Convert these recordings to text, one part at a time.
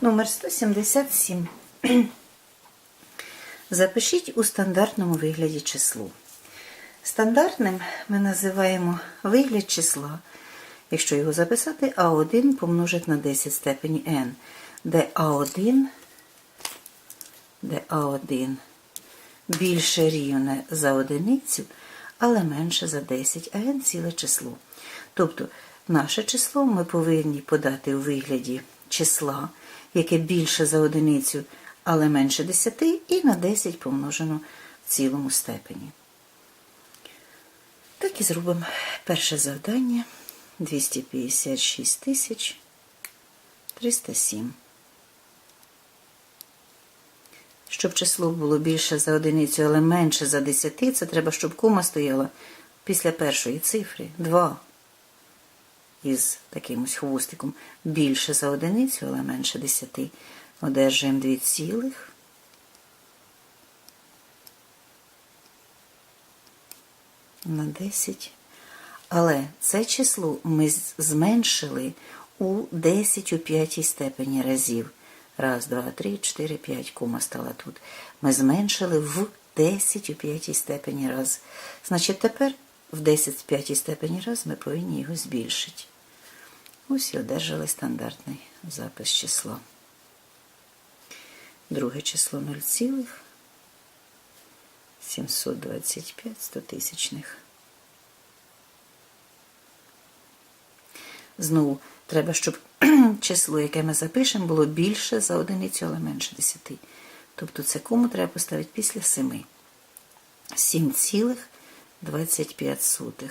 Номер 177. Запишіть у стандартному вигляді число. Стандартним ми називаємо вигляд числа, якщо його записати, А1 помножить на 10 степені n, де А1, де А1 більше рівне за одиницю, але менше за 10, а n ціле число. Тобто наше число ми повинні подати у вигляді числа, яке більше за одиницю, але менше 10, і на 10 помножено в цілому степені. Так і зробимо перше завдання 256 тисяч 307. Щоб число було більше за одиницю, але менше за 10, це треба, щоб кома стояла після першої цифри 2 із такимось хвостиком більше за одиницю, але менше 10. Одержуємо 2 цілих. На 10. Але це число ми зменшили у 10 у п'ятій степені разів. Раз, два, три, чотири, п'ять. Кома стала тут. Ми зменшили в 10 у п'ятій степені раз. Значить, тепер в 10 в п'ятій степені раз ми повинні його збільшити. Ось і одержали стандартний запис числа. Друге число 0,725 стотисячних. Знову треба, щоб число, яке ми запишемо, було більше за одиницю, але менше 10. Тобто це кому треба поставити після 7. 7,25.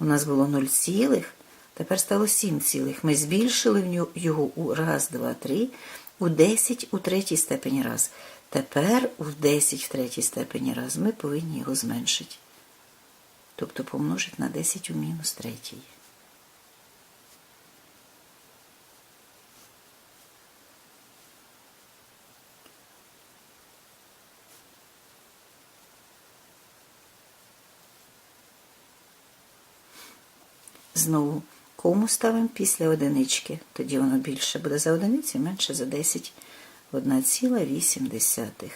У нас було 0, цілих, тепер стало 7, цілих. ми збільшили його у раз, два, три, у 10 у третій степені раз. Тепер у 10 в третій степені раз ми повинні його зменшити. Тобто помножити на 10 у мінус третій. Знову кому ставимо після одинички. Тоді воно більше буде за одиницю, менше за 10, 1,8.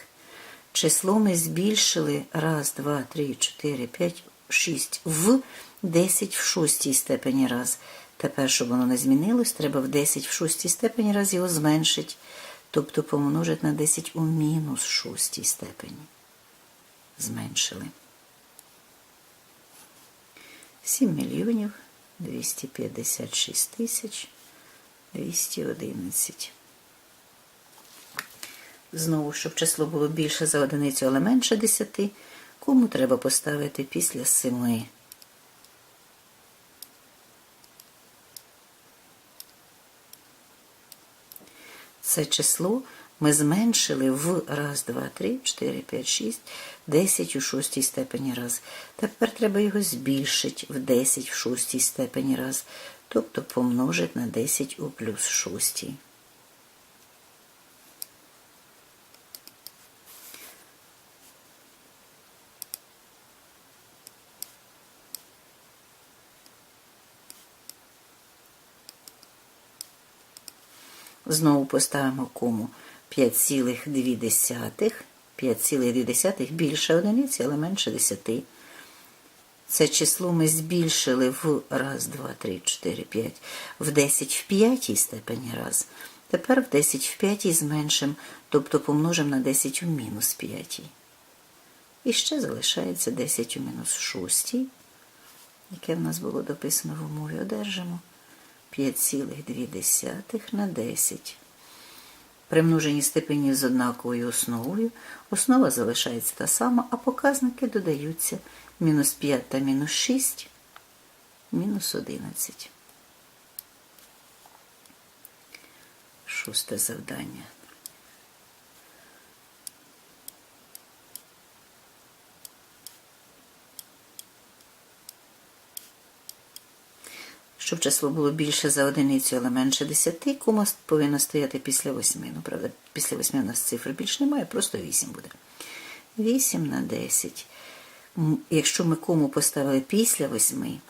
Число ми збільшили раз, два, три, чотири, п'ять, шість в 10 в шостій степені раз. Тепер, щоб воно не змінилось, треба в 10 в шостій степені раз його зменшити, тобто помножити на 10 у мінус шостій степені. Зменшили. 7 мільйонів 256 тисяч 211. Знову, щоб число було більше за одиницю, але менше 10, кому треба поставити після 7. Це число ми зменшили в раз, два, три, чотири, п'ять, шість, десять у шостій степені раз. Тепер треба його збільшити в 10 в шостій степені раз, тобто помножити на 10 у плюс шостій. Знову поставимо кому 5,2. 5,2 більше одиниці, але менше 10. Це число ми збільшили в раз, два, три, 4, 5, в 10 в п'ятій степені раз. Тепер в 10 в п'ятій зменшимо, тобто помножимо на 10 у мінус п'ятій. І ще залишається 10 у мінус шостій, яке в нас було дописано в умові, одержимо 5,2 на 10. При множенні степенів з однаковою основою основа залишається та сама, а показники додаються мінус 5 та мінус 6, мінус 11. Шосте завдання. Щоб число було більше за одиницю, але менше 10, кома повинна стояти після 8. Ну, правда, після 8 у нас цифр більше немає, просто 8 буде. 8 на 10. Якщо ми кому поставили після 8,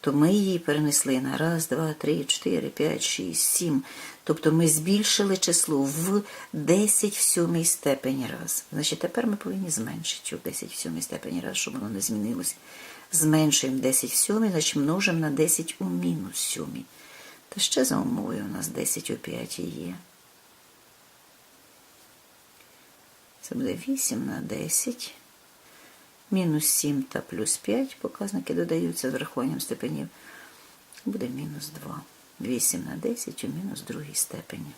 то ми її перенесли на раз, два, три, чотири, п'ять, шість, сім. Тобто ми збільшили число в 10 в сьомій степені раз. Значить, тепер ми повинні зменшити в 10 в сьомій степені раз, щоб воно не змінилось. Зменшуємо 10 в сьомій, значить множимо на 10 у мінус сьомій. Та ще за умовою у нас 10 у 5 є. Це буде 8 на 10. Мінус 7 та плюс 5 показники додаються з врахуванням степенів. Буде мінус 2. 8 на 10 у мінус другій степені.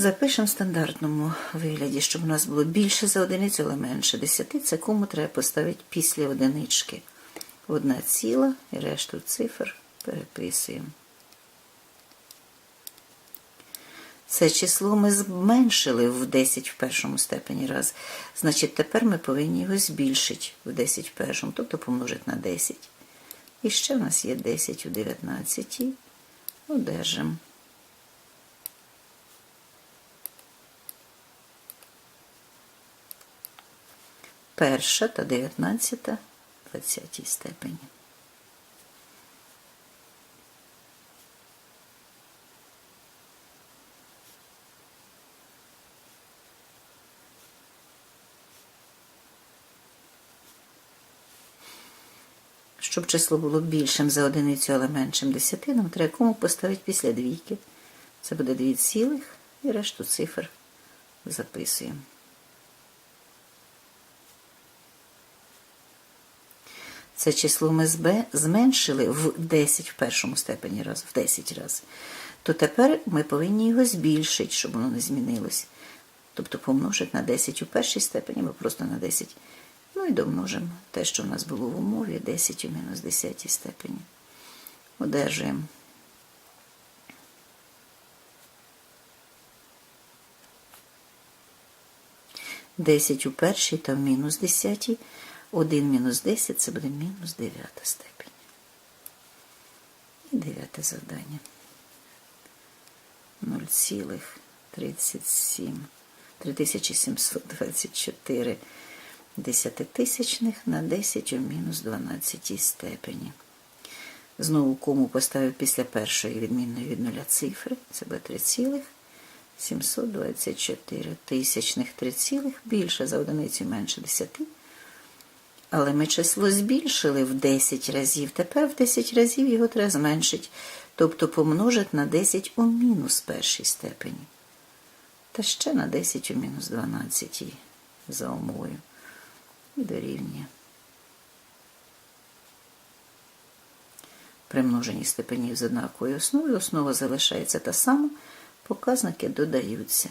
Запишемо в стандартному вигляді, щоб у нас було більше за одиницю, але менше 10. Це кому треба поставити після одинички. Одна ціла і решту цифр переписуємо. Це число ми зменшили в 10 в першому степені раз. Значить, тепер ми повинні його збільшити в 10 в першому, тобто помножити на 10. І ще в нас є 10 у 19. Одержимо. Перша та 19 20 степені. Щоб число було більшим за одиницю, але меншим 10, нам треба кому поставити після двійки. Це буде 2 цілих і решту цифр записуємо. Це число ми зменшили в 10 в першому степені раз, в 10 разів. То тепер ми повинні його збільшити, щоб воно не змінилось. Тобто помножити на 10 у першій степені, або просто на 10. Ну і домножимо те, що в нас було в умові, 10 у мінус 10 степені. Одержуємо. Десять у першій та в мінус 10. 1 мінус 10 це буде мінус 9 степень. І дев'яте завдання. 0,37 3724 десятитисячних на 10 у мінус 12 степені. Знову кому поставив після першої відмінної від нуля цифри. Це буде 3,724 тисячних 3 більше за одиницю менше 10. Але ми число збільшили в 10 разів. Тепер в 10 разів його треба зменшити, тобто помножити на 10 у мінус першій степені. Та ще на 10 у мінус 12 за умовою. І дорівнює. При множенні степенів з однаковою основою основа залишається та сама, показники додаються.